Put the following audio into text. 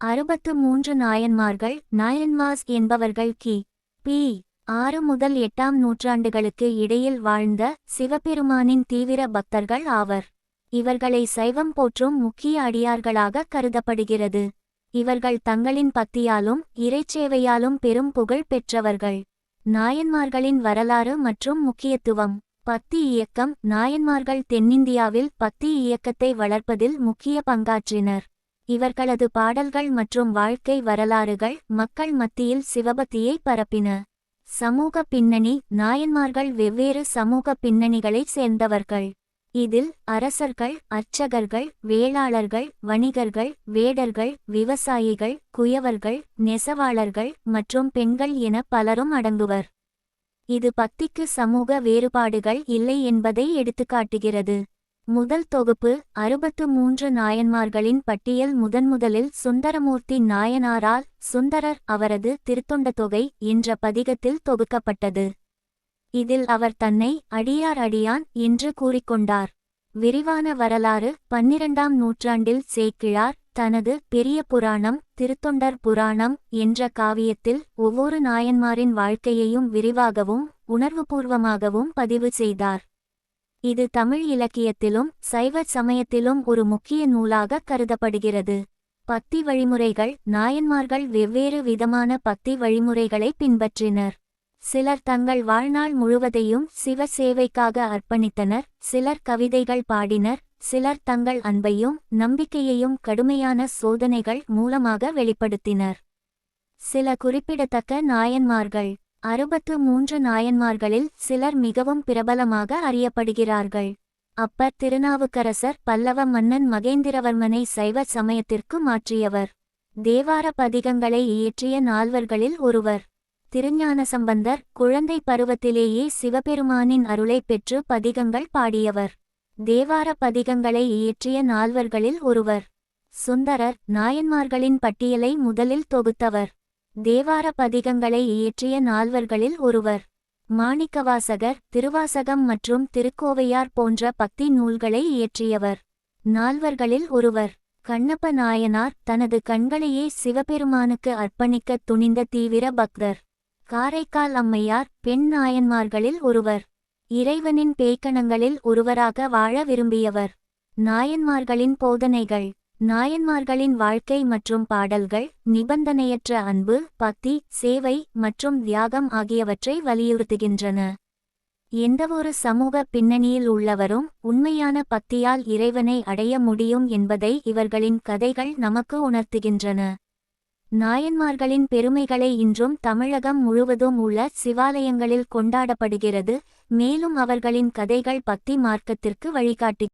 அறுபத்து மூன்று நாயன்மார்கள் நாயன்மாஸ் என்பவர்கள் கி. பி. ஆறு முதல் எட்டாம் நூற்றாண்டுகளுக்கு இடையில் வாழ்ந்த சிவபெருமானின் தீவிர பக்தர்கள் ஆவர். இவர்களை சைவம் போற்றும் முக்கிய அடியார்களாக கருதப்படுகிறது. இவர்கள் தங்களின் பக்தியாலும் இறைச்சேவையாலும் பெரும் புகழ் பெற்றவர்கள். நாயன்மார்களின் வரலாறு மற்றும் முக்கியத்துவம். பக்தி இயக்கம் நாயன்மார்கள் தென்னிந்தியாவில் பக்தி இயக்கத்தை வளர்ப்பதில் முக்கிய பங்காற்றினர். இவர்களது பாடல்கள் மற்றும் வாழ்க்கை வரலாறுகள் மக்கள் மத்தியில் சிவபக்தியை பரப்பின. சமூக பின்னணி நாயன்மார்கள் வெவ்வேறு சமூக பின்னணிகளைச் சேர்ந்தவர்கள். இதில் அரசர்கள் அர்ச்சகர்கள் வேளாளர்கள் வணிகர்கள் வேடர்கள் விவசாயிகள் குயவர்கள் நெசவாளர்கள் மற்றும் பெண்கள் என பலரும் அடங்குவர். இது பக்திக்கு சமூக வேறுபாடுகள் இல்லை என்பதை எடுத்துக்காட்டுகிறது. முதல் தொகுப்பு அறுபத்து மூன்று நாயன்மார்களின் பட்டியல் முதன்முதலில் சுந்தரமூர்த்தி நாயனாரால் சுந்தரர் அவரது திருத்தொண்ட தொகை என்ற பதிகத்தில் தொகுக்கப்பட்டது. இதில் அவர் தன்னை அடியார் அடியான் என்று கூறிக்கொண்டார். விரிவான வரலாறு பன்னிரண்டாம் நூற்றாண்டில் சேக்கிழார் தனது பெரிய புராணம் திருத்தொண்டர் புராணம் என்ற காவியத்தில் ஒவ்வொரு நாயன்மாரின் வாழ்க்கையையும் விரிவாகவும் உணர்வுபூர்வமாகவும் பதிவு செய்தார். இது தமிழ் இலக்கியத்திலும் சைவ சமயத்திலும் ஒரு முக்கிய நூலாக கருதப்படுகிறது. பக்தி வழிமுறைகள் நாயன்மார்கள் வெவ்வேறு விதமான பக்தி வழிமுறைகளை பின்பற்றினர். சிலர் தங்கள் வாழ்நாள் முழுவதையும் சிவ சேவைக்காக அர்ப்பணித்தனர் சிலர் கவிதைகள் பாடினர் சிலர் தங்கள் அன்பையும் நம்பிக்கையையும் கடுமையான சோதனைகள் மூலமாக வெளிப்படுத்தினர். சில குறிப்பிடத்தக்க நாயன்மார்கள் அறுபத்து மூன்று நாயன்மார்களில் சிலர் மிகவும் பிரபலமாக அறியப்படுகிறார்கள். அப்பர் திருநாவுக்கரசர் பல்லவ மன்னன் மகேந்திரவர்மனை சைவ சமயத்திற்கு மாற்றியவர். தேவார பதிகங்களை இயற்றிய நால்வர்களில் ஒருவர். திருஞான சம்பந்தர் குழந்தை பருவத்திலேயே சிவபெருமானின் அருளைப் பெற்று பதிகங்கள் பாடியவர். தேவார பதிகங்களை இயற்றிய நால்வர்களில் ஒருவர். சுந்தரர் நாயன்மார்களின் பட்டியலை முதலில் தொகுத்தவர். தேவார பதிகங்களை இயற்றிய நால்வர்களில் ஒருவர். மாணிக்கவாசகர் திருவாசகம் மற்றும் திருக்கோவையார் போன்ற பக்தி நூல்களை இயற்றியவர். நால்வர்களில் ஒருவர். கண்ணப்ப நாயனார் தனது கண்களையே சிவபெருமானுக்கு அர்ப்பணிக்க துணிந்த தீவிர பக்தர். காரைக்கால் அம்மையார் பெண் நாயன்மார்களில் ஒருவர். இறைவனின் பேய்க்கணங்களில் ஒருவராக வாழ விரும்பியவர். நாயன்மார்களின் போதனைகள். நாயன்மார்களின் வாழ்க்கை மற்றும் பாடல்கள் நிபந்தனையற்ற அன்பு பக்தி சேவை மற்றும் தியாகம் ஆகியவற்றை வலியுறுத்துகின்றன. எந்தவொரு சமூக பின்னணியில் உள்ளவரும் உண்மையான பக்தியால் இறைவனை அடைய முடியும் என்பதை இவர்களின் கதைகள் நமக்கு உணர்த்துகின்றன. நாயன்மார்களின் பெருமைகளை இன்றும் தமிழகம் முழுவதும் உள்ள சிவாலயங்களில் கொண்டாடப்படுகிறது மேலும் அவர்களின் கதைகள் பக்தி மார்க்கத்திற்கு வழிகாட்டி